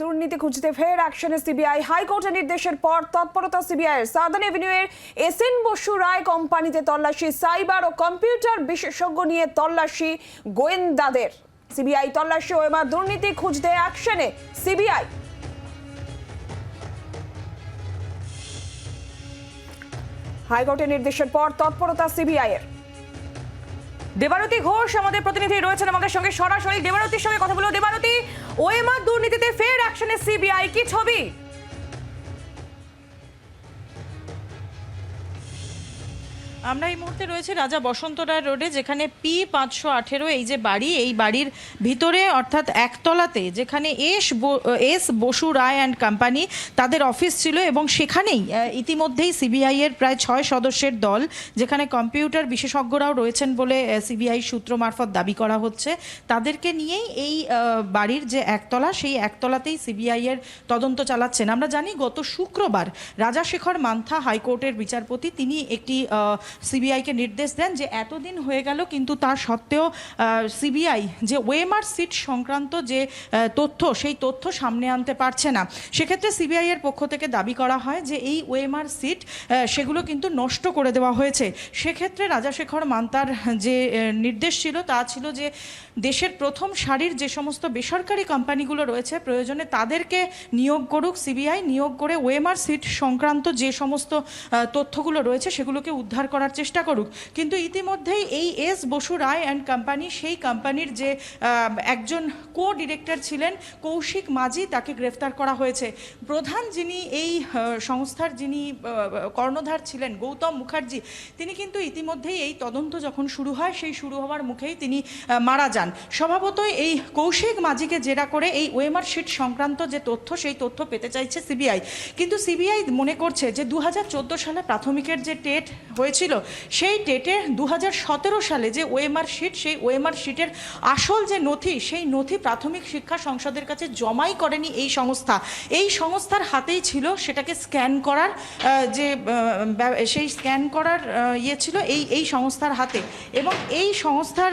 দুর্নীতি খুঁজতে ফের অ্যাকশনে সিবিআই হাইকোর্টের নির্দেশের পর তৎপরতা সিবিআই এর সাদান এভিনিউ এর এসএন বসু রায় কোম্পানিতে তল্লাশি সাইবার ও কম্পিউটার বিশেষজ্ঞ নিয়ে তল্লাশি গোয়েন্দাদের। সিবিআই তল্লাশি ও এবার দুর্নীতি খুঁজতে অ্যাকশনে সিবিআই হাইকোর্টের নির্দেশের পর তৎপরতা সিবিআই এর। দেবারতী ঘোষ আমাদের প্রতিনিধি রয়েছেন আমাদের সঙ্গে সরাসরি। দেবারতীর সঙ্গে কথা বলব। দেবারতী ওএমআর দুর্নীতিতে ফের অ্যাকশনে সিবিআই কি ছবি? আমরা এই মুহূর্তে রয়েছে রাজা বসন্ত রায় রোডে, যেখানে পি পাঁচশো আঠেরো, এই যে বাড়ি, এই বাড়ির ভিতরে, অর্থাৎ একতলাতে, যেখানে S S Basu Roy and company তাদের অফিস ছিল এবং সেখানেই ইতিমধ্যেই সিবিআই এর প্রায় ছয় সদস্যের দল, যেখানে কম্পিউটার বিশেষজ্ঞরাও রয়েছেন বলে সিবিআই সূত্র মারফত দাবি করা হচ্ছে। তাদেরকে নিয়েই এই বাড়ির যে একতলা, সেই একতলাতেই সিবিআই এর তদন্ত চালাচ্ছেন। আমরা জানি গত শুক্রবার রাজাশেখর মান্থা হাইকোর্টের বিচারপতি, তিনি একটি সিবিআইকে নির্দেশ দেন যে এতদিন হয়ে গেল, কিন্তু তার সত্ত্বেও সিবিআই যে ওয়েমার সিট সংক্রান্ত যে তথ্য, সেই তথ্য সামনে আনতে পারছে না। সেক্ষেত্রে সিবিআই এর পক্ষ থেকে দাবি করা হয় যে এই ওয়েমার সিট সেগুলো কিন্তু নষ্ট করে দেওয়া হয়েছে। সেক্ষেত্রে রাজাশেখর মান্তার যে নির্দেশ ছিল, তা ছিল যে দেশের প্রথম সারির যে সমস্ত বেসরকারি কোম্পানিগুলো রয়েছে প্রয়োজনে তাদেরকে নিয়োগ করুক, সিবিআই নিয়োগ করে ওয়েমার সিট সংক্রান্ত যে সমস্ত তথ্যগুলো রয়েছে সেগুলোকে উদ্ধার করার চেষ্টা করুক। কিন্তু ইতিমধ্যেই এই S Basu Roy and company, সেই কোম্পানির যে একজন কো ডিরেক্টর ছিলেন, কৌশিক মাঝি, তাকে গ্রেফতার করা হয়েছে। প্রধান যিনি এই সংস্থার যিনি কর্ণধার ছিলেন, গৌতম মুখার্জি, তিনি কিন্তু ইতিমধ্যেই এই তদন্ত যখন শুরু হয়, সেই শুরু হওয়ার মুখেই তিনি মারা যান। স্বভাবতই এই কৌশিক মাঝিকে জেরা করে এই ওয়েমার শিট সংক্রান্ত যে তথ্য, সেই তথ্য পেতে চাইছে সিবিআই। কিন্তু সিবিআই মনে করছে যে দু হাজার চোদ্দ সালে প্রাথমিকের যে টেট হয়েছিল সেই টেটে দু সালে যে ওয়েমার শিট সেই ওয়েমার শিটের আসল যে নথি, সেই নথি প্রাথমিক শিক্ষা সংসদের কাছে জমাই করেনি এই সংস্থা। এই সংস্থার হাতেই ছিল সেটাকে স্ক্যান করার যে সেই স্ক্যান করার ইয়ে ছিল এই এই সংস্থার হাতে। এবং এই সংস্থার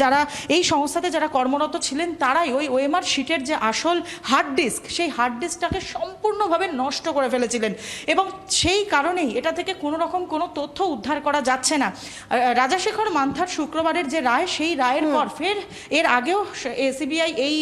যারা, এই সংস্থাতে যারা কর্মরত ছিলেন, তারাই ওই ওয়েমার শিটের যে আসল হার্ড ডিস্ক সেই হার্ড ডিস্কটাকে সম্পূর্ণভাবে নষ্ট করে ফেলেছিলেন। এবং সেই কারণেই এটা থেকে কোনো রকম কোনো তথ্য উদ্ধার করা যাচ্ছে না। রাজাশেখর মান্থার শুক্রবারের যে রায় সেই রায়ের পর ফের এর আগেও এসিবিআই এই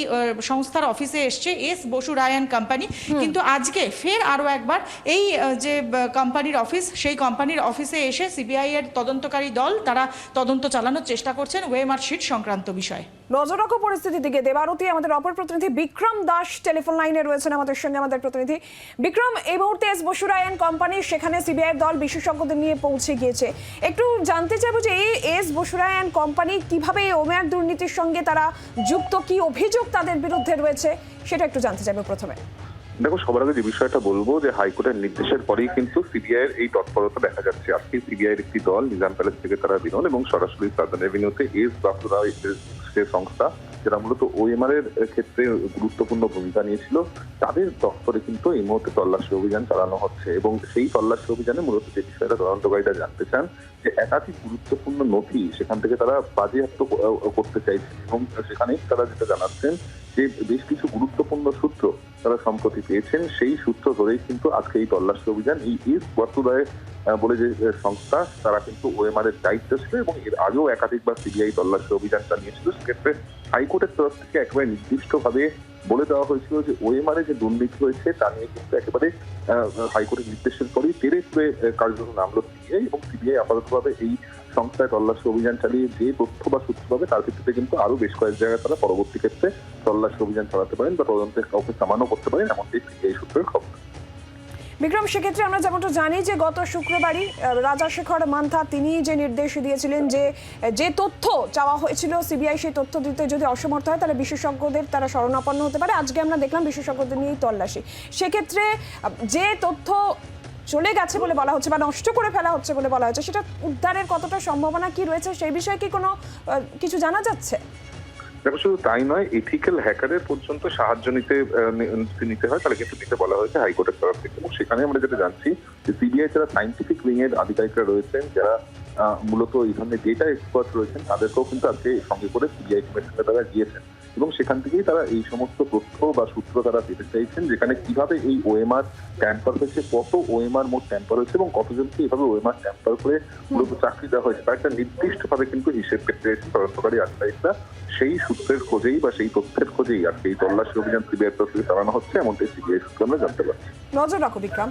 সংস্থার অফিসে এসছে S Basu Roy and company. কিন্তু আজকে ফের আরও একবার এই যে কোম্পানির অফিস সেই কোম্পানির অফিসে এসে সিবিআই এর তদন্তকারী দল তারা তদন্ত চালানোর চেষ্টা করছেন ওয়েমার্কশিট শিট সংক্রান্ত বিষয়ে। নজর রাখো পরিস্থিতির দিকে। দেবারতী, আমাদের অপর প্রতিনিধি বিক্রম দাস টেলিফোন লাইনে রয়েছেন আমাদের সঙ্গে। আমাদের প্রতিনিধি বিক্রম, এই মুহূর্তে এস বসুরায়ন কোম্পানি, সেখানে সিবিআই দল বিশেষজ্ঞদের নিয়ে পৌঁছে গিয়েছে। একটু জানতে চাইব যে এই এস বসুরায়ন কোম্পানি কীভাবে এই ওমেয়ার দুর্নীতির সঙ্গে তারা যুক্ত, কি অভিযোগ তাদের বিরুদ্ধে রয়েছে, সেটা একটু জানতে চাইব প্রথমে। দেখো, সবার আগে যে বিষয়টা বলব যে হাইকোর্টের নির্দেশের পরেই কিন্তু সিবিআই এর এই তৎপরতা দেখা যাচ্ছে। আজকে সিবিআই এর একটি দল, নিজাম প্যালেস থেকে তারা বেরোন এবং সরাসরি সাধারণ রেভিনিউতে এস বাসুরা সে সংস্থা যারা মূলত ওএমআর এর ক্ষেত্রে গুরুত্বপূর্ণ ভূমিকা নিয়েছিল, তাদের দপ্তরে কিন্তু এই মুহূর্তে তল্লাশি অভিযান চালানো হচ্ছে এবং সেই তল্লাশি অভিযানে মূলত যে বিষয়টা তদন্তকারীরা জানতে চান, যে একাধিক গুরুত্বপূর্ণ নথি সেখান থেকে তারা বাজেয়াপ্ত করতে চাইছে এবং সেখানেই তারা যেটা জানাচ্ছেন যে বেশ কিছু গুরুত্বপূর্ণ সূত্র তারা সম্প্রতি পেয়েছেন, সেই সূত্র ধরেই কিন্তু আজকে এই তল্লাশি অভিযান, এই ইস বর্তুরায় বলে যে সংস্থা, তারা কিন্তু ওএমআর এর দায়িত্ব ছিল এবং এর আগেও একাধিকবার সিবিআই তল্লাশি অভিযান চালিয়েছিল সেক্ষেত্রে হাইকোর্টের তরফ থেকে একেবারে নির্দিষ্টভাবে বলে দেওয়া হয়েছিল যে ওএমআর এ যে দুর্নীতি হয়েছে, তা নিয়ে কিন্তু একেবারে হাইকোর্টের নির্দেশের পরেই তেরে ফুরে কার্যক্রম নামলো সিবিআই এবং সিবিআই আপাততভাবে এই সংস্থায় তল্লাশি অভিযান চালিয়ে যে তথ্য বা সূত্র পাবে, তার ভিত্তিতে কিন্তু আরও বেশ কয়েক জায়গায় তারা পরবর্তী ক্ষেত্রে তল্লাশি অভিযান চালাতে পারেন বা তদন্তের কাউকে সামান্য করতে পারেন, এমনটাই সিবিআই সূত্রের খবর। বিক্রম, সেক্ষেত্রে আমরা যেমনটা জানি যে গত শুক্রবারই রাজাশেখর মান্থা তিনি যে নির্দেশ দিয়েছিলেন যে যে তথ্য চাওয়া হয়েছিল, সিবিআই সেই তথ্য দিতে যদি অসমর্থ হয়, তাহলে বিশেষজ্ঞদের তারা শরণাপন্ন হতে পারে। আজকে আমরা দেখলাম বিশেষজ্ঞদের নিয়েই তল্লাশি। সেক্ষেত্রে যে তথ্য চলে গেছে বলে বলা হচ্ছে বা নষ্ট করে ফেলা হচ্ছে বলে বলা হচ্ছে, সেটা উদ্ধারের কতটা সম্ভাবনা কি রয়েছে, সেই বিষয়ে কি কোনো কিছু জানা যাচ্ছে? দেখো, শুধু তাই নয় এথিক্যাল হ্যাকারের পর্যন্ত সাহায্য নিতে নিতে হয়। তাহলে কিন্তু নিতে বলা হয়েছে হাইকোর্টের তরফ থেকে। এবং সেখানে আমরা যেটা জানছি যে সিবিআই যারা সাইন্টিফিক উইং এর আধিকারিকরা রয়েছেন, যারা মূলত এই ধরনের ডেটা এক্সপার্ট রয়েছেন, তাদেরকেও কিন্তু আজকে সঙ্গে করে সিবিআই সঙ্গে তারা গিয়েছেন। এবং সেখান থেকেই তারা এই সমস্ত তথ্য বা সূত্র তারা পেতে চাইছেন, যেখানে কীভাবে এই ওএমআর ট্যাম্পার হয়েছে, কত ওএমআর মোট ট্যাম্পার হয়েছে এবং কতজনকে এইভাবে ওএমআর ট্যাম্পার করে মূলত চাকরি দেওয়া হয়েছে। তার একটা নির্দিষ্টভাবে কিন্তু হিসেব পেতে তদন্তকারী আধিকারিকরা সেই সূত্রের খোঁজেই বা সেই তথ্যের খোঁজেই আর সেই তল্লাশি অভিযান সিবিআই তরফ থেকে চালানো হচ্ছে, এমনটাই সিবিআই সূত্রে আমরা জানতে পারছি। নজর রাখো, বিক্রম।